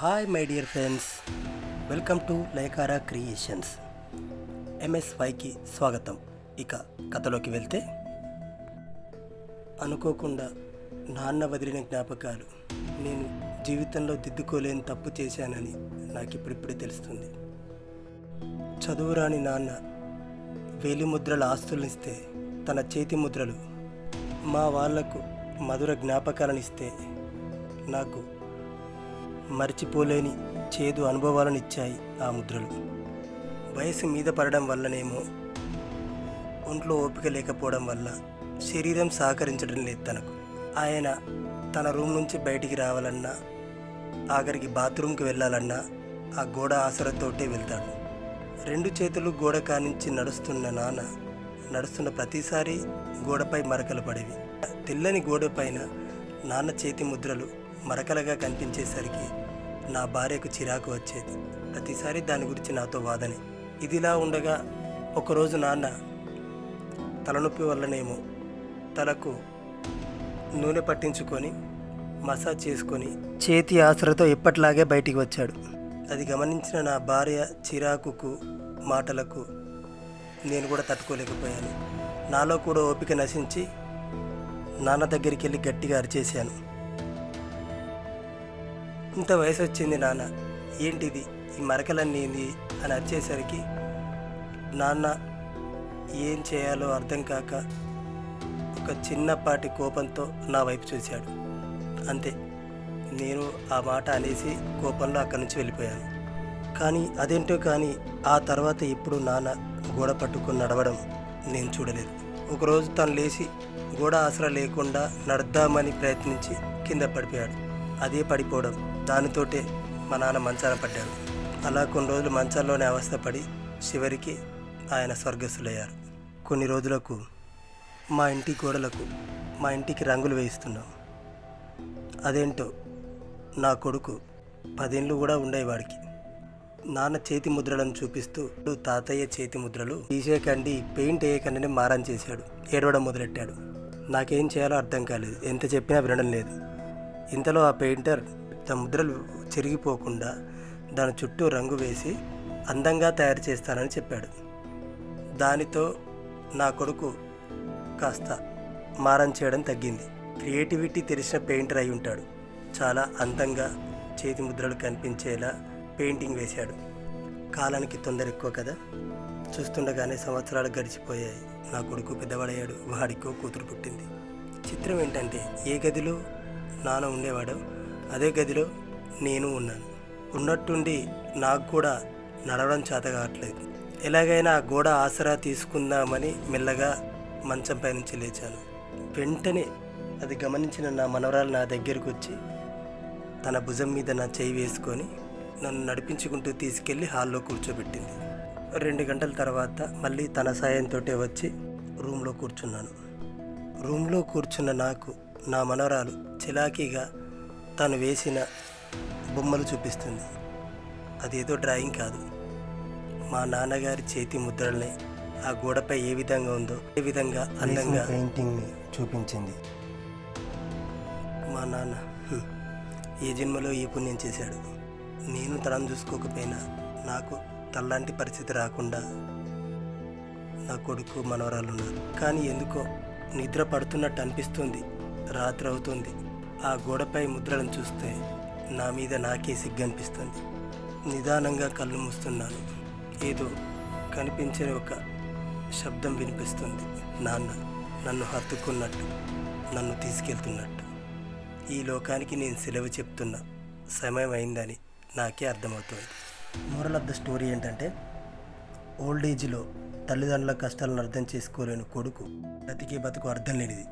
Hi my dear friends welcome to Laikara creations MS ఎంఎస్వైకి స్వాగతం. ఇక కథలోకి వెళ్తే అనుకోకుండా నాన్న వదిలిన జ్ఞాపకాలు నేను జీవితంలో దిద్దుకోలేని తప్పు చేశానని నాకు ఇప్పుడిప్పుడే తెలుస్తుంది చదువురాని నాన్న వేలి ముద్రల ఆస్తులనిస్తే తన చేతి ముద్రలు మా వాళ్ళకు మధుర జ్ఞాపకాలను ఇస్తే నాకు మర్చిపోలేని చేదు అనుభవాలను ఇచ్చాయి ఆ ముద్రలు. వయసు మీద పడడం వల్లనేమో ఒంట్లో ఓపిక లేకపోవడం వల్ల శరీరం సహకరించడం లేదు తనకు. ఆయన తన రూమ్ నుంచి బయటికి రావాలన్నా ఆఖరికి బాత్రూమ్కి వెళ్ళాలన్నా ఆ గోడ ఆసరతోటే వెళ్తాడు. రెండు చేతులు గోడ కానించి నడుస్తున్న నాన్న నడుస్తున్న ప్రతిసారి గోడపై మరకలు పడేవి. తెల్లని గోడపైన నాన్న చేతి ముద్రలు మరకలుగా కనిపించేసరికి నా భార్యకు చిరాకు వచ్చేది. ప్రతిసారి దాని గురించి నాతో వాదనే. ఇదిలా ఉండగా ఒకరోజు నాన్న తలనొప్పి వల్లనేమో తలకు నూనె పట్టించుకొని మసాజ్ చేసుకొని చేతి ఆసరతో ఎప్పట్లాగే బయటికి వచ్చాడు. అది గమనించిన నా భార్య చిరాకుకు మాటలకు నేను కూడా తట్టుకోలేకపోయాను. నాలో కూడా ఓపిక నశించి నాన్న దగ్గరికి వెళ్ళి గట్టిగా అరిచేశాను. ఇంత వయసు వచ్చింది నాన్న. ఏంటిది? ఈ మరకలన్నీ ఏంది అని వచ్చేసరికి నాన్న ఏం చేయాలో అర్థం కాక ఒక చిన్నపాటి కోపంతో నా వైపు చూశాడు. అంతే. నేను ఆ మాట అనేసి కోపంలో అక్కడి నుంచి వెళ్ళిపోయాను. కానీ అదేంటో కానీ ఆ తర్వాత ఇప్పుడు నాన్న గోడ పట్టుకుని నడవడం నేను చూడలేదు. ఒకరోజు తను లేచి గోడ ఆసరా లేకుండా నడద్దామని ప్రయత్నించి కింద పడిపోయాడు. అదే పడిపోవడం దానితోటే మా నాన్న మంచాన పడ్డారు. అలా కొన్ని రోజులు మంచాల్లోనే అవస్థపడి చివరికి ఆయన స్వర్గస్థులయ్యారు. కొన్ని రోజులకు మా ఇంటి గోడలకు మా ఇంటికి రంగులు వేయిస్తున్నాం. అదేంటో నా కొడుకు పదేళ్ళు కూడా ఉండేవాడికి. నాన్న చేతి ముద్రలను చూపిస్తూ తాతయ్య చేతి ముద్రలు తీసేకండి పెయింట్ వేయకండి మారం చేశాడు. ఏడవడం మొదలెట్టాడు. నాకేం చేయాలో అర్థం కాలేదు. ఎంత చెప్పినా వినడం లేదు. ఇంతలో ఆ పెయింటర్ తన ముద్రలు చెరిగిపోకుండా దాని చుట్టూ రంగు వేసి అందంగా తయారు చేస్తానని చెప్పాడు. దానితో నా కొడుకు కాస్త మారం చేయడం తగ్గింది. క్రియేటివిటీ తెలిసిన పెయింటర్ అయి ఉంటాడు. చాలా అందంగా చేతి ముద్రలు కనిపించేలా పెయింటింగ్ వేశాడు. కాలానికి తొందర ఎక్కువ కదా? చూస్తుండగానే సంవత్సరాలు గడిచిపోయాయి. నా కొడుకు పెద్దవాడయ్యాడు. వాడికో కూతురు పుట్టింది. చిత్రం ఏంటంటే ఏ గదిలో నాన్న ఉండేవాడో అదే గదిలో నేను ఉన్నాను. ఉన్నట్టుండి నాకు కూడా నడవడం చేత కావట్లేదు. ఎలాగైనా ఆ గోడ ఆసరా తీసుకుందామని మెల్లగా మంచంపై నుంచి లేచాను. వెంటనే అది గమనించిన నా మనవరాలు నా దగ్గరకు వచ్చి తన భుజం మీద నా చేయి వేసుకొని నన్ను నడిపించుకుంటూ తీసుకెళ్ళి హాల్లో కూర్చోబెట్టింది. రెండు గంటల తర్వాత మళ్ళీ తన సాయంతో వచ్చి రూమ్లో కూర్చున్నాను. రూమ్లో కూర్చున్న నాకు నా మనవరాలు చిలాకీగా తను వేసిన బొమ్మలు చూపిస్తుంది. అదేదో డ్రాయింగ్ కాదు. మా నాన్నగారి చేతి ముద్రల్ని ఆ గోడపై ఏ విధంగా ఉందో ఏ విధంగా అందంగా పెయింటింగ్ని చూపించింది. మా నాన్న ఏ జన్మలో ఈ పుణ్యం చేశాడు? నేను తనను చూసుకోకపోయినా నాకు తల్లాంటి పరిస్థితి రాకుండా నా కొడుకు మనవరాలు ఉన్నారు కానీ ఎందుకో నిద్ర పడుతున్నట్టు అనిపిస్తుంది. రాత్రి అవుతుంది. ఆ గోడపై ముద్రలను చూస్తే నా మీద నాకే సిగ్గు అనిపిస్తుంది నిదానంగా కళ్ళు మూస్తున్నాను. ఏదో కనిపించని ఒక శబ్దం వినిపిస్తుంది. నాన్న నన్ను హత్తుకున్నట్టు నన్ను తీసుకెళ్తున్నట్టు. ఈ లోకానికి నేను సెలవు చెప్తున్నా. సమయం అయిందని నాకే అర్థమవుతుంది. మోరల్ ఆఫ్ ద స్టోరీ ఏంటంటే ఓల్డ్ ఏజ్లో తల్లిదండ్రుల కష్టాలను అర్థం చేసుకోలేని కొడుకు బతికే బతుకు అర్థం లేనిది.